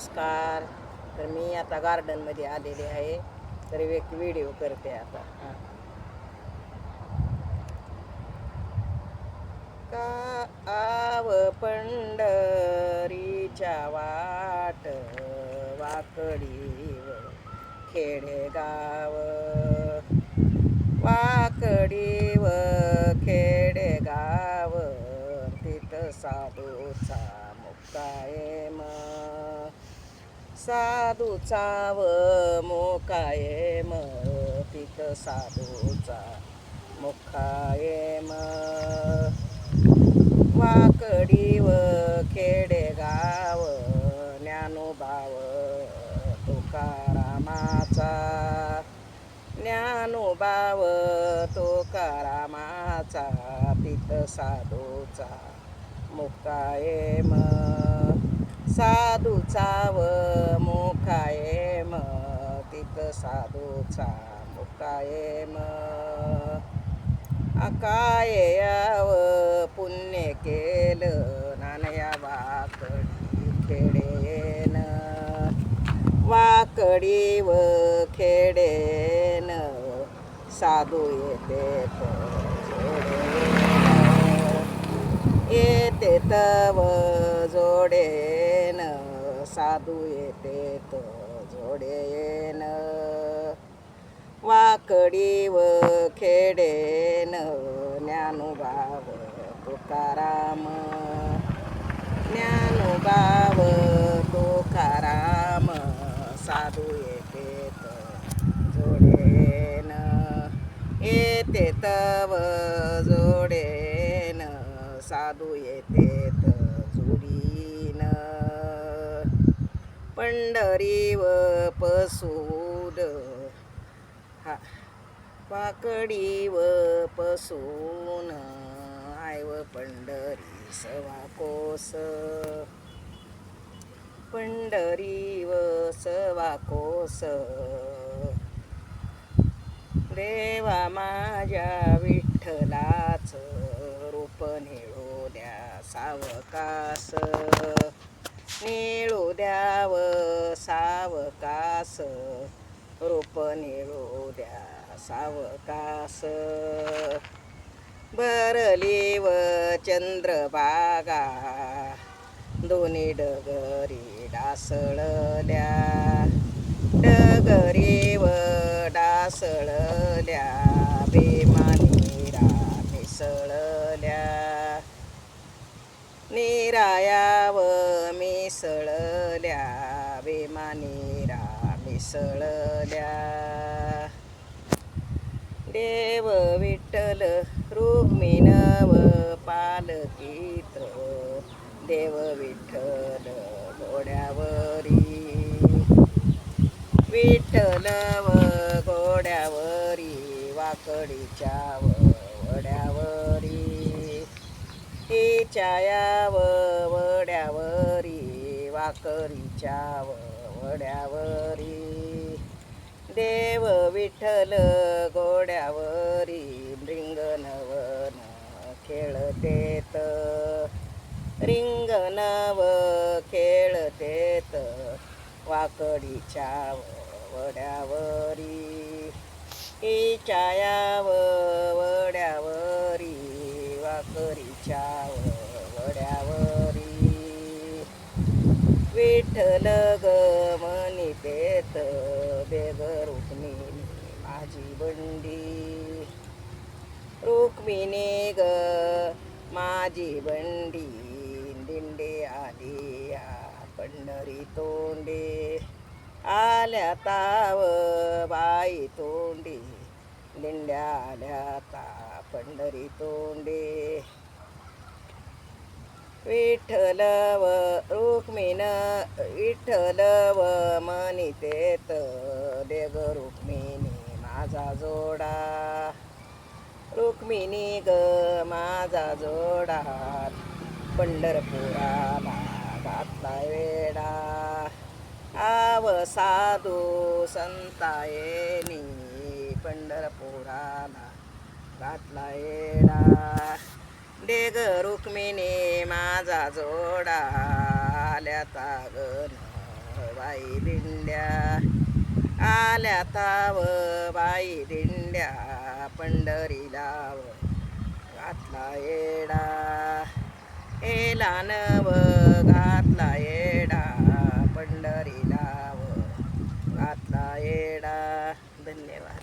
नमस्कार. तर मी आता गार्डनमध्ये आलेले आहे. तर एक व्हिडिओ करते आता. का आव पंढरीच्या वाट वाकडीव खेडेगाव? वाकडीव खेडेगाव? तिथं साधूचा मुक्कायम साधूचा व कायम पिक साधूचा मुकायेम वाकडी व खेडेगाव ज्ञानोबाव तुकारामाचा. ज्ञानोबाव तुकारामाचा पित साधूचा मुकायम साधूचा व तिथ साधूचा मुकायम काय याव पुण्य केलं नानया वाकडी खेडेन. वाकडी व खेडेन साधू येते येते तव जोडेन. साधू येते जोडेन वाकडी व खेडेन ज्ञानुभाव तुकाराम. ज्ञानुभाव तुकाराम. साधू येते जोडेन येते तव जोडेन साधू येते जोडी पंढरी व पसूद हा. वाकडी व पसून आय व पंढरी सवा कोस. पंढरी व सवा कोस. देवा माझ्या विठ्ठलाच रूप निळू द्या सावकास. निळू द्याव सावकास रूप निळू द्या सावकास बरली व चंद्रबागा दोन्ही डगरी डासळल्या डगरी व डासळल्या बेमानीरा मिसळल्या निराया मिसळल्या बेमानीरा मिसळल्या. देव विठ्ठल रुक्मिणव पालकीत देव विठ्ठल घोड्यावरी. विठ्ठल व घोड्यावरी वाकडीच्या वड्यावरी. ही छाया वड्यावरी वाकरीच्या वड्यावरी देव विठ्ठल घोड्यावरी रिंगणवन खेळतेत रिंगणव खेळतेत वाकडीच्या वड्यावरी. ही छाया व वड्यावरी वाकरीच्या वड्यावरी विठ्ठल ग मनी पेत बेग रुक्मिणी माझी बंडी. रुक्मिणी ग माझी बंडी. दिंडे आली या पंढरी तोंडे. आल्या ताव बाई तोंडी. दिंड्या आल्या ता पंढरी तोंडे. विठ्ठल व रुक्मिण विठ्ठल व मनितेत देग रुक्मिणी माझा जोडा. रुक्मिणी ग माझा जोडा. पंढरपुराला घातला वेडा. आव साधू संतायनी पंढरपुराला घातला येडा डेग रुक्मिणी माझा जोडा आल्या तागन बाई दिंड्या. आल्या ताव बाई दिंड्या पंढरीला व घातला येडा. एला नव घातला येडा पंढरीला व घातला येडा. धन्यवाद.